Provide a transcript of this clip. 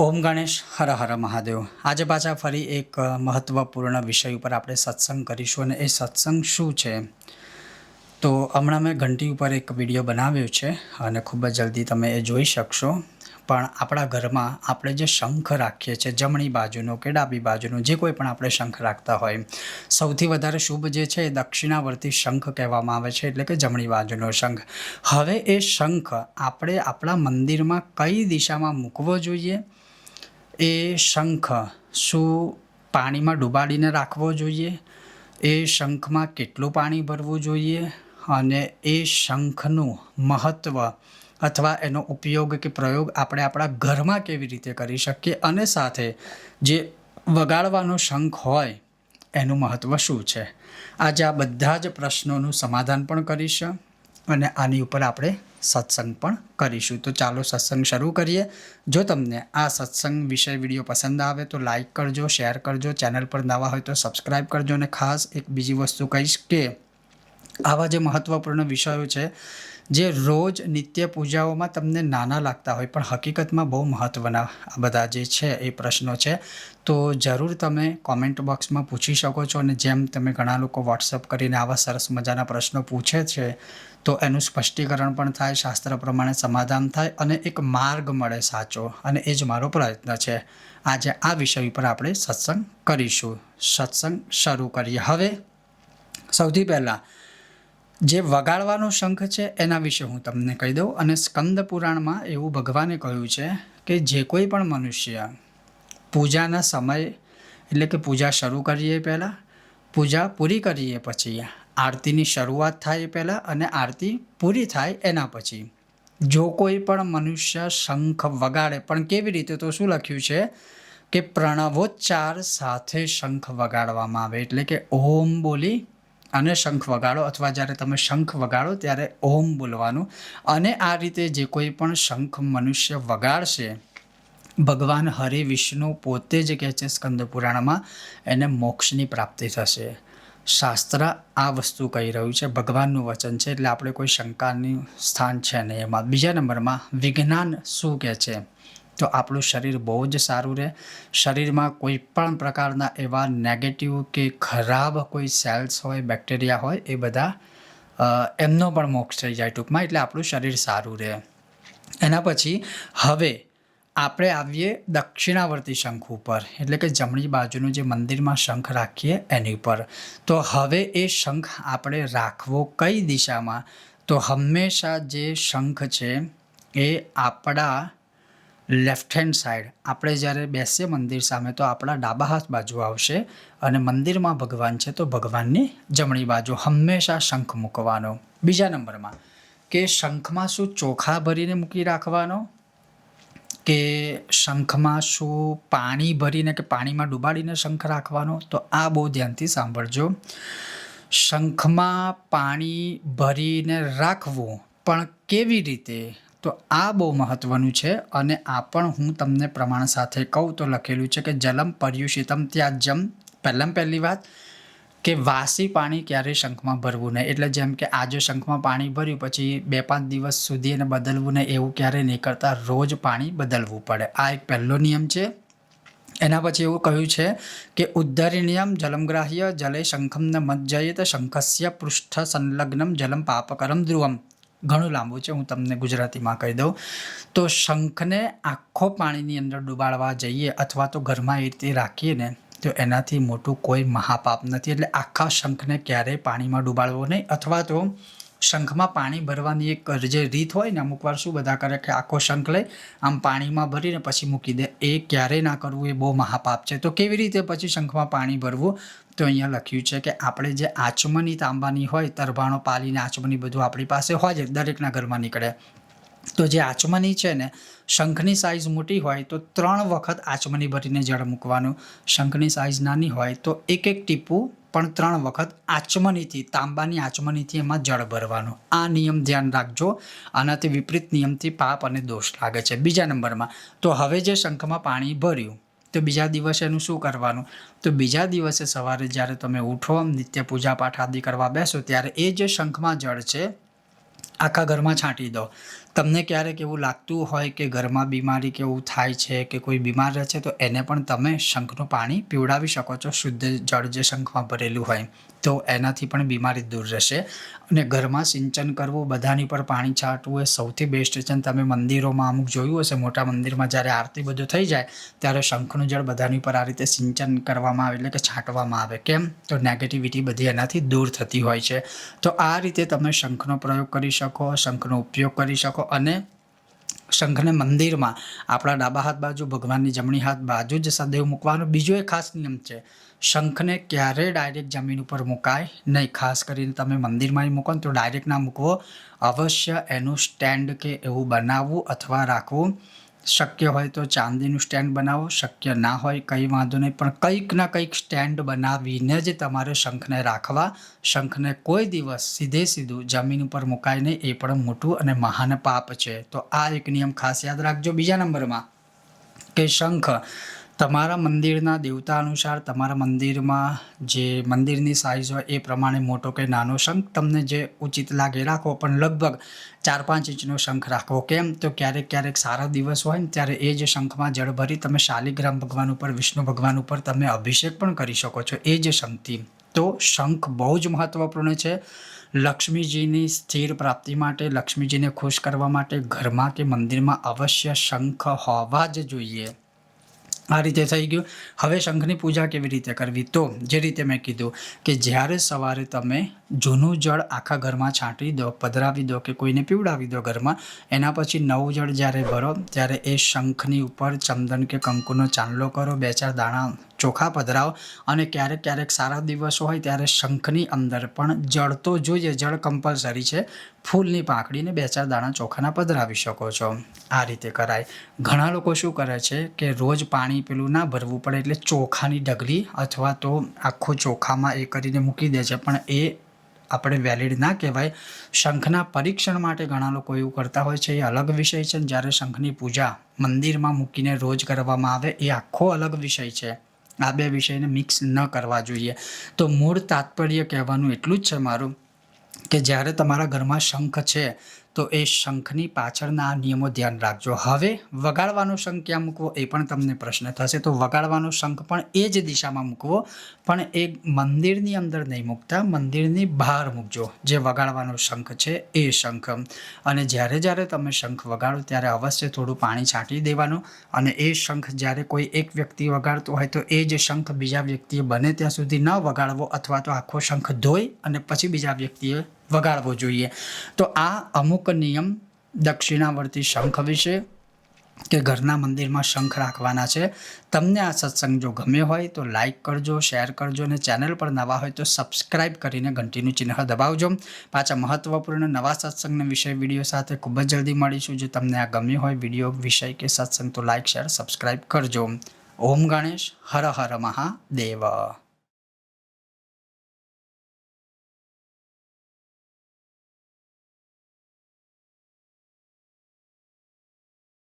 ઓમ ગણેશ, હર હર મહાદેવ. આજે પાછા ફરી એક મહત્ત્વપૂર્ણ વિષય ઉપર આપણે સત્સંગ કરીશું અને એ સત્સંગ શું છે? તો હમણાં મેં ઘંટી ઉપર એક વીડિયો બનાવ્યો છે અને ખૂબ જ જલ્દી તમે એ જોઈ શકશો. પણ આપણા ઘરમાં આપણે જે શંખ રાખીએ છીએ, જમણી બાજુનો કે ડાબી બાજુનો, જે કોઈ પણ આપણે શંખ રાખતા હોય, સૌથી વધારે શુભ જે છે એ દક્ષિણાવર્તી શંખ કહેવામાં આવે છે, એટલે કે જમણી બાજુનો શંખ. હવે એ શંખ આપણે આપણા મંદિરમાં કઈ દિશામાં મૂકવો જોઈએ? એ શંખ શું પાણીમાં ડુબાડીને રાખવો જોઈએ? એ શંખમાં કેટલું પાણી ભરવું જોઈએ? અને એ શંખનું મહત્ત્વ અથવા એનો ઉપયોગ કે પ્રયોગ આપણે આપણા ઘરમાં કેવી રીતે કરી શકીએ? અને સાથે જે વગાડવાનો શંખ હોય, એનું મહત્ત્વ શું છે? આજે આ બધા જ પ્રશ્નોનું સમાધાન પણ કરીશ. અને આની ઉપર આપણે સત્સંગ પણ કરીશું. તો ચાલો સત્સંગ શરૂ કરીએ. જો તમને આ સત્સંગ વિષય વીડિયો પસંદ આવે તો લાઇક કરજો, શેર કરજો, ચેનલ પર નવા હોય તો સબસ્ક્રાઈબ કરજો અને ખાસ એક બીજી વસ્તુ કહીશ કે આવા જે મહત્ત્વપૂર્ણ વિષયો છે, જે રોજ નિત્ય પૂજાઓમાં તમને નાના લાગતા હોય પણ હકીકતમાં બહુ મહત્ત્વના આ બધા જે છે એ પ્રશ્નો છે. તો જરૂર તમે કોમેન્ટ બોક્સમાં પૂછી શકો છો અને જેમ તમે ઘણા લોકો વોટ્સઅપ કરીને આવા સરસ મજાના પ્રશ્નો પૂછે છે, તો એનું સ્પષ્ટીકરણ પણ થાય, શાસ્ત્ર પ્રમાણે સમાધાન થાય અને એક માર્ગ મળે સાચો અને એ જ મારો પ્રયત્ન છે. આજે આ વિષય ઉપર આપણે સત્સંગ કરીશું. સત્સંગ શરૂ કરીએ. હવે સૌથી પહેલાં, જે વગાડવાનો શંખ છે એના વિશે હું તમને કહી દઉં. અને સ્કંદ પુરાણમાં એવું ભગવાને કહ્યું છે કે જે કોઈ પણ મનુષ્ય પૂજાના સમય, એટલે કે પૂજા શરૂ કરીએ પહેલાં, પૂજા પૂરી કરીએ પછી, આરતીની શરૂઆત થાય પહેલાં અને આરતી પૂરી થાય એના પછી. જો કોઈ પણ મનુષ્ય શંખ વગાડે, પણ કેવી રીતે તો શું લખ્યું છે કે પ્રણવોચ્ચાર સાથે શંખ વગાડવામાં આવે, એટલે કે ઓમ બોલી અને શંખ વગાડો, અથવા જ્યારે તમે શંખ વગાડો ત્યારે ઓમ બોલવાનું. અને આ રીતે જે કોઈ પણ શંખ મનુષ્ય વગાડશે ભગવાન હરિ વિષ્ણુ પોતે જ કહે છે સ્કંદ પુરાણમાં, એને મોક્ષની પ્રાપ્તિ થશે. શાસ્ત્ર આ વસ્તુ કહી રહ્યું છે, ભગવાનનું વચન છે, એટલે આપણે કોઈ શંકાનું સ્થાન છે નહીં એમાં. બીજા નંબરમાં, વિજ્ઞાન શું કહે છે? તો આપણું શરીર બહુ જ સારું રહે. શરીરમાં કોઈ પણ પ્રકારના એવા નેગેટિવ કે ખરાબ કોઈ સેલ્સ હોય બેક્ટેરિયા હોય, એ બધા એમનો પણ મોક્ષ થઈ જાય ટૂંકમાં, એટલે આપણું શરીર સારું રહે. એના પછી, હવે આપણે આવીએ દક્ષિણાવર્તી શંખ ઉપર. એટલે કે જમણી બાજુનું જે મંદિરમાં શંખ રાખીએ એની ઉપર. તો હવે એ શંખ આપણે રાખવો કઈ દિશામાં? તો હંમેશા જે શંખ છે એ આપણા લેફ્ટ હેન્ડ સાઈડ આપણે જ્યારે બેસીએ મંદિર સામે તો આપણા ડાબા હાથ બાજુ આવશે અને મંદિરમાં ભગવાન છે તો ભગવાનની જમણી બાજુ હંમેશા શંખ મૂકવાનો. બીજા નંબરમાં કે શંખમાં શું ચોખા ભરીને મૂકી રાખવાનો? કે શંખમાં શું પાણી ભરીને કે પાણીમાં ડૂબાડીને શંખ રાખવાનો? તો આ બહુ ધ્યાનથી સાંભળજો. શંખમાં પાણી ભરીને રાખવું પણ કેવી રીતે? તો આ બહુ મહત્ત્વનું છે અને આ પણ હું તમને પ્રમાણ સાથે કહું તો લખેલું છે કે જલમ પર્યુષિતમ ત્યાજ્યમ. પહેલાં પહેલી વાત કે વાસી પાણી ક્યારેય શંખમાં ભરવું નહીં. એટલે જેમ કે આજે શંખમાં પાણી ભર્યું, પછી બે પાંચ દિવસ સુધી એને બદલવું નહીં, એવું ક્યારેય નહીં કરતા. રોજ પાણી બદલવું પડે. આ એક પહેલો નિયમ છે. એના પછી એવું કહ્યું છે કે ઉદ્ધરી નિયમ જલમગ્રાહ્ય જલે શંખમ ન તો શંખસ્ય પૃષ્ઠ સંલગ્નમ જલમ પાપકરમ ધ્રુવમ. ઘણું લાંબુ છે, હું તમને ગુજરાતીમાં કહી દઉં. તો શંખને આખો પાણીની અંદર ડુબાડવા જઈએ અથવા તો ઘરમાં એ રીતે રાખીએ ને તો એનાથી મોટું કોઈ મહાપાપ નથી. એટલે આખા શંખને ક્યારેય પાણીમાં ડૂબાડવો નહીં. અથવા તો શંખમાં પાણી ભરવાની એક જે રીત હોય ને, અમુક વાર શું બધા કરે કે આખો શંખ લઈ આમ પાણીમાં ભરીને પછી મૂકી દે. એ ક્યારેય ના કરવું, એ બહુ મહાપાપ છે. તો કેવી રીતે પછી શંખમાં પાણી ભરવું? તો અહીંયા લખ્યું છે કે આપણે જે આચમની તાંબાની હોય, તરભાણો પાલીને આચમની બધું આપણી પાસે હોય જ, દરેકના ઘરમાં નીકળે. તો જે આચમની છે ને, શંખની સાઇઝ મોટી હોય તો ત્રણ વખત આચમની ભરીને જળ મૂકવાનું. શંખની સાઇઝ નાની હોય તો એક એક ટીપું પણ ત્રણ વખત આચમનીથી, તાંબાની આચમનીથી એમાં જળ ભરવાનું. આ નિયમ ધ્યાન રાખજો. આનાથી વિપરીત નિયમથી પાપ અને દોષ લાગે છે. બીજા નંબરમાં, તો હવે જે શંખમાં પાણી ભર્યું, તો બીજા દિવસે એનું શું કરવાનું? તો બીજા દિવસે સવારે જ્યારે તમે ઉઠો નિત્ય પૂજા પાઠ આદિ કરવા બેસો, ત્યારે એ જે શંખમાં જળ છે આખા ઘરમાં છાંટી દો. તમને ક્યારેક એવું લાગતું હોય કે ઘરમાં બીમારી કે એવું થાય છે કે કોઈ બીમાર રહે છે, તો એને પણ તમે શંખનું પાણી પીવડાવી શકો છો, શુદ્ધ જળ જે શંખમાં ભરેલું હોય. તો એનાથી પણ બીમારી દૂર રહેશે. અને ઘરમાં સિંચન કરવું, બધાની પર પાણી છાંટવું એ સૌથી બેસ્ટ છે. અને તમે મંદિરોમાં અમુક જોયું હશે, મોટા મંદિરમાં જ્યારે આરતી બધું થઈ જાય, ત્યારે શંખનું જળ બધાની પર આ રીતે સિંચન કરવામાં આવે, એટલે કે છાંટવામાં આવે. કેમ? તો નેગેટિવિટી બધી એનાથી દૂર થતી હોય છે. તો આ રીતે તમે શંખનો પ્રયોગ કરી શકો, શંખનો ઉપયોગ કરી શકો અને શંખને મંદિરમાં આપણા ડાબા હાથ બાજુ, ભગવાનની જમણી હાથ બાજુ જ સદૈવ મૂકવાનો બીજો એક ખાસ નિયમ છે. શંખને ક્યારેય ડાયરેક્ટ જમીન ઉપર મુકાય? નહીં, ખાસ કરીને તમે મંદિરમાં મૂકો ને તો ડાયરેક્ટ ના મૂકવો. અવશ્ય એનું સ્ટેન્ડ કે એવું બનાવવું અથવા રાખવું. શક્ય હોય તો ચાંદીનું સ્ટેન્ડ બનાવો, શક્ય ના હોય કંઈ વાંધો નહીં. પણ કંઈક ના કંઈક સ્ટેન્ડ બનાવીને જ તમારે શંખને રાખવા. શંખને કોઈ દિવસ સીધે સીધું જમીન ઉપર મુકાય નહીં, એ પણ મોટું અને મહાન પાપ છે. તો આ એક નિયમ ખાસ યાદ રાખજો બીજા નંબરમાં કે શંખ તમારા મંદિરના દેવતા અનુસાર તમારા મંદિરમાં જે મંદિરની સાઇઝ હોય એ પ્રમાણે મોટો કે નાનો શંખ તમને જે ઉચિત લાગે રાખો, પણ લગભગ ચાર પાંચ ઇંચનો શંખ રાખવો કેમ? તો ક્યારેક ક્યારેક સારા દિવસ હોય ને ત્યારે એ જ શંખમાં જળ ભરી તમે શાલિગ્રામ ભગવાન ઉપર, વિષ્ણુ ભગવાન ઉપર તમે અભિષેક પણ કરી શકો છો. એ જ શંખથી. તો શંખ બહુ જ મહત્વપૂર્ણ છે. લક્ષ્મીજીની સ્થિર પ્રાપ્તિ માટે, લક્ષ્મીજીને ખુશ કરવા માટે ઘરમાં કે મંદિરમાં અવશ્ય શંખ હોવા જ જોઈએ. આ રીતે થઈ ગયું. હવે શંખની પૂજા કેવી રીતે કરવી? તો જે રીતે મેં કીધું કે જ્યારે સવારે તમે જૂનું જળ આખા ઘરમાં છાંટી દો, પધરાવી દો કે કોઈને પીવડાવી દો ઘરમાં, એના પછી નવું જળ જ્યારે ભરો, ત્યારે એ શંખની ઉપર ચંદન કે કંકુનો ચાંદલો કરો, બે ચાર દાણા ચોખા પધરાવ અને ક્યારેક ક્યારેક સારા દિવસો હોય ત્યારે શંખની અંદર પણ જળ તો જોઈએ, જળ કમ્પલસરી છે. ફૂલની પાંખડીને બે ચાર દાણા ચોખાના પધરાવી શકો છો. આ રીતે કરાય. ઘણા લોકો શું કરે છે કે રોજ પાણી પેલું ના ભરવું પડે એટલે ચોખાની ડગલી અથવા તો આખો ચોખામાં એ કરીને મૂકી દે છે. પણ એ આપણે વેલિડ ના કહેવાય. શંખના પરીક્ષણ માટે ઘણા લોકો એવું કરતા હોય છે, એ અલગ વિષય છે. જ્યારે શંખની પૂજા મંદિરમાં મૂકીને રોજ કરવામાં આવે, એ આખો અલગ વિષય છે. આ બે વિષયને મિક્સ ન કરવા જોઈએ. તો મૂળ તાત્પર્ય કહેવાનું એટલું જ છે મારું કે જ્યારે તમારા ઘરમાં શંખ છે, તો એ શંખની પાછળના આ નિયમો ધ્યાન રાખજો. હવે વગાડવાનો શંખ ક્યાં મૂકવો એ પણ તમને પ્રશ્ન થશે. તો વગાડવાનો શંખ પણ એ જ દિશામાં મૂકવો પણ એ મંદિરની અંદર નહીં મૂકતા, મંદિરની બહાર મૂકજો. જે વગાડવાનો શંખ છે એ શંખ. અને જ્યારે જ્યારે તમે શંખ વગાડો ત્યારે અવશ્ય થોડું પાણી છાંટી દેવાનું અને એ શંખ જ્યારે કોઈ એક વ્યક્તિ વગાડતો હોય તો એ જ શંખ બીજા વ્યક્તિએ બને ત્યાં સુધી ન વગાડવો અથવા તો આખો શંખ ધોઈ અને પછી બીજા વ્યક્તિએ વગાડવો જોઈએ. તો આ અમુક નિયમ દક્ષિણાવર્તી શંખ વિશે કે ઘરના મંદિરમાં શંખ રાખવાના છે. તમને આ સત્સંગ જો ગમ્યો હોય તો લાઇક કરજો શેર કરજો અને ચેનલ પર નવા હોય તો સબસ્ક્રાઇબ કરીને ઘંટીનું ચિહ્ન દબાવજો. પાછા મહત્ત્વપૂર્ણ નવા સત્સંગના વિષય વીડિયો સાથે ખૂબ જ જલ્દી મળીશું. જો તમને આ ગમ્યું હોય વીડિયો વિષય કે સત્સંગ તો લાઇક શેર સબસ્ક્રાઇબ કરજો. ઓમ ગણેશ, હર હર મહાદેવ.